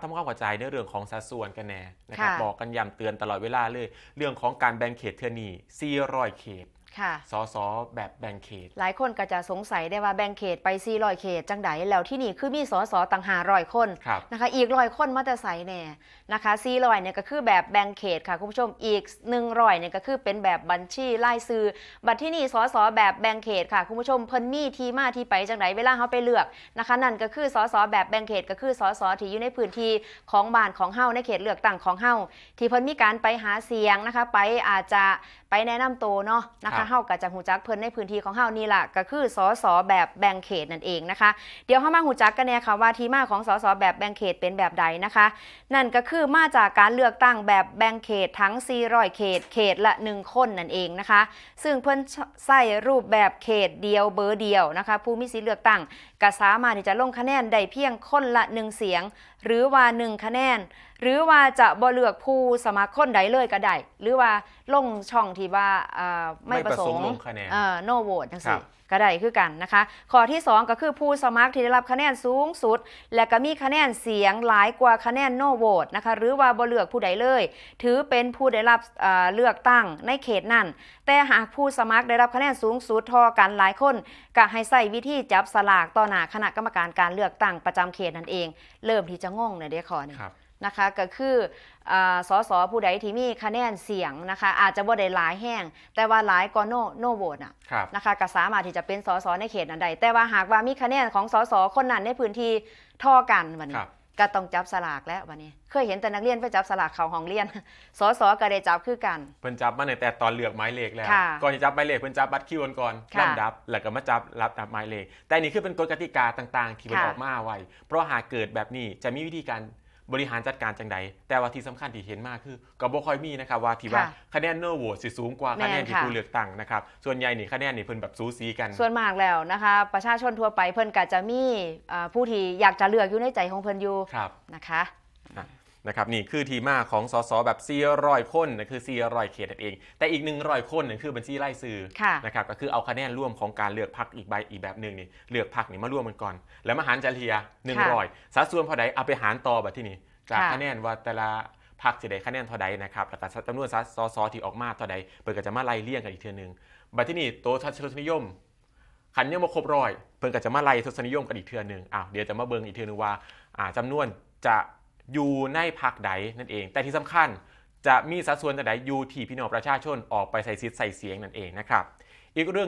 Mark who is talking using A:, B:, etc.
A: ทำความเข้าใจในเรื่องของสัดส่วนกันแน่นะครับ
B: ค่ะ
A: บอกกันย้ำเตือนตลอดเวลาเลย เรื่องของการแบ่งเขตเทือนี่400 เขต
B: ค่ะ
A: สสแบบแบ่งเขต
B: หลายคนก็จะสงสัยได้ว่าแบ่งเขตไป400เขต จังใดแล้วที่นี่คือมีสสต่างหารอยคน
A: ครับ
B: นะคะอีกร้อยคนมาแต่ใสแน่นะคะ400เนี่ยก็คือแบบแบ่งเขตค่ะคุณผู้ชมอีก100เนี่ยก็คือเป็นแบบบัญชีรายชื่อบัตรที่นี่สสแบบแบ่งเขตค่ะคุณผู้ชมเพิ่นมีที่มาที่ไปจังไดเวลาเขาไปเลือกนะคะนั่นก็คือสสแบบแบ่งเขตก็คือสสที่อยู่ในพื้นที่ของบ้านของเฮาในเขตเลือกตั้งของเฮาที่เพิ่นมีการไปหาเสียงนะคะไปอาจจะไปแนะนำตัวเนาะนะ
A: ครั
B: คะ
A: บ
B: เฮาก็จะหูจักเพิ่นในพื้นที่ของเฮานี่ล่ะก็คือสสแบบแบ่งเขตนั่นเองนะคะ เดี๋ยวเฮามาหูจักกันเนี่ยค่ะว่าที่มาของสสแบบแบ่งเขตเป็นแบบใดนะคะ นั่นก็คือมาจากการเลือกตั้งแบบแบ่งเขตทั้ง 400 เขต เขตละ 1 คนนั่นเองนะคะ ซึ่งเพิ่นใส่รูปแบบเขตเดียวเบอร์เดียวนะคะ ผู้มีสิทธิเลือกตั้งก็สามารถที่จะลงคะแนนได้เพียงคนละ 1 เสียง หรือว่า 1 คะแนนหรือว่าจะบ่เลือกผู้สมัครคนใดเลยก็ได้หรือว่าลงช่องที่ว่าอ่าไม่ประสงค์
A: ลงคะแนน
B: เอ่อ no vote จัง
A: ครั
B: ซี่
A: บ
B: ก็ได้คือกันนะคะข้อที่ 2 ก็คือผู้สมัครที่ได้รับคะแนนสูงสุด และก็มีคะแนนเสียงหลายกว่าคะแนน no vote นะคะหรือว่าบ่เลือกผู้ใดเลย ถือเป็นผู้ได้รับเอ่อเลือกตั้งในเขตนั้น แต่หากผู้สมัครได้รับคะแนนสูงสุดเทอกันหลายคนก็ให้ใส่วิธีจับสลากต่อหน้าคณะกรรมการการเลือกตั้งประจำเขตนั่นเอง เริ่มที่จะงงในเดียขอนี่
A: ครับ
B: นะคะก็คืออาสสผู้ใดที่มีคะแนนเสียงนะคะอาจจะบ่ได้หลายแห้ง แต่ว่าหลายก็โนโนโหวตอะ
A: ครับ
B: นะคะก็สามารถที่จะเป็นสสในเขตนั้นใดแต่ว่าหากว่ามีคะแนนของสสคนนั้นในพื้นที่เท่อกันวันนี้
A: ครับ
B: ก็ต้องจับสลากแล้ววันนี้ เคยเห็นแต่นักเรียนไปจับสลากเขาห้องเรียน สสก็ได้จับคือกัน
A: เพิ่นจับมาในแต่ตอนเลือกหมายเลขแล้ว
B: ค่ะ
A: ก่อนจะจับหมายเลขเพิ่นจับบัตรคิวก่อน
B: ค่ะ
A: ลำดับ แล้วก็มาจับรับดับหมายเลข แต่นี่คือเป็นกฎกติกาต่าง ๆ ที่เพิ่น
B: ค่ะ
A: ออกมาไว้ เพราะหากเกิดแบบนี้จะมีวิธีการ บริหารจัดการจังใด แต่ว่าที่สำคัญที่เห็นมากคือก็บ่ค่อยมีนะครับว่าที่ว่า
B: ค่ะ
A: คะแนนเนอร์โหวตสิสูงกว่า
B: แม่น
A: คะแนนที่
B: ค่ะ
A: ผู้เลือกตั้งนะครับส่วนใหญ่นี่คะแนนนี่เพิ่นแบบสูสีกัน
B: ส่วนมากแล้วนะคะ ประชาชนทั่วไปเพิ่นก็จะมีอ่าผู้ที่อยากจะเลือกอยู่ในใจของเพิ่นอยู่
A: ครับ
B: นะคะ
A: นะครับนี่คือที่มาของสสแบบ400คนนะคือ400เขตนั่นเอง แต่อีก100คนนั่นคือบัญชีรายชื่อ
B: ค่ะ
A: นะครับก็คือเอาคะแนนร่วมของการเลือกพักอีกใบอีกแบบหนึ่งนี่เลือกพักนี่มาร่วมกันก่อน แล้วมาหารเฉลี่ย100สัดส่วนพอใดเอาไปหารต่อแบบที่นี่จาก
B: ค่ะ
A: คะแนนว่าแต่ละพักจะได้คะแนนเท่าใดนะครับแล้วก็จำนวนสสที่ออกมาเท่าใดเปิดก็จะมาไล่เลี่ยงกันอีกเทีนึงบัดที่นี่โต๊ะทัศนนิยมขันยังมาครบร้อย เพิ่นก็จะมาไล่ทศนิยมกันอีกเทือหนึ่งอ้าวเดี๋ยวจะมาเบิ่งอีกเทือหนึงว่าอ่าจำนวนจะ อยู่ในพักใดนั่นเอง แต่ที่สำคัญจะมีสัดส่วนแต่ใดอยู่ที่พี่น้องประชาชนออกไปใส่สิทธิ์ใส่เสียงนั่นเองนะครับ อีกเรื่อง